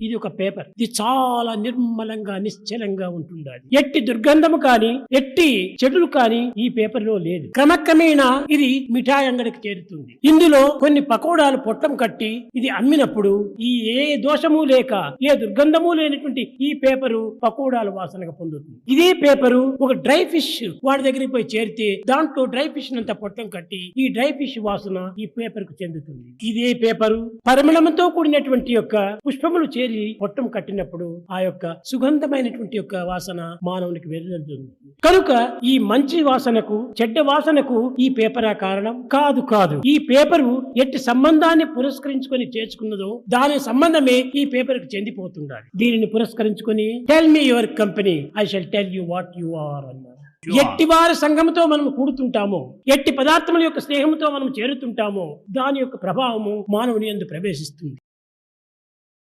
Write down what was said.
ఇది ఒక పేపర్. ఇది చాలా నిర్మలంగా నిశ్చలంగా ఉంటుండాలి. ఎట్టి దుర్గంధము కాని ఎట్టి చెడులు కాని ఈ పేపర్లో లేదు. క్రమక్రమేణా ఇది మిఠాయి అంగడికి చేరుతుంది. ఇందులో కొన్ని పకోడాలు పొట్టం కట్టి ఇది అమ్మినప్పుడు ఈ ఏ దోషము లేక ఏ దుర్గంధము లేనటువంటి ఈ పేపరు పకోడాల వాసనగా పొందుతుంది. ఇదే పేపరు ఒక డ్రై ఫిష్ వాడి దగ్గరికి పోయి చేరితే దాంట్లో డ్రై ఫిష్ అంతా పొట్టం కట్టి ఈ డ్రై ఫిష్ వాసన ఈ పేపర్కు చెందుతుంది. ఇదే పేపరు పరిమళంతో కూడినటువంటి యొక్క పుష్పములు చే చేరి పొట్టం కట్టినప్పుడు ఆ యొక్క సుగంధమైనటువంటి యొక్క వాసన మానవునికి వెళ్తుంది కనుక ఈ మంచి వాసనకు చెడ్డ వాసనకు ఈ పేపరా కారణం? కాదు కాదు. ఈ పేపరు ఎట్టి సంబంధాన్ని పురస్కరించుకొని చేర్చుకున్నదో దాని సంబంధమే ఈ పేపర్కు చెందిపోతుండాలి. దీనిని పురస్కరించుకొని tell me your company I shall tell you what you are అన్నారు. ఎట్టి వారి సంఘముతో మనం కూడుతుంటామో ఎట్టి పదార్థముల యొక్క స్నేహంతో మనం చేరుతుంటామో దాని యొక్క ప్రభావము మానవుని ఎందు ప్రవేశిస్తుంది.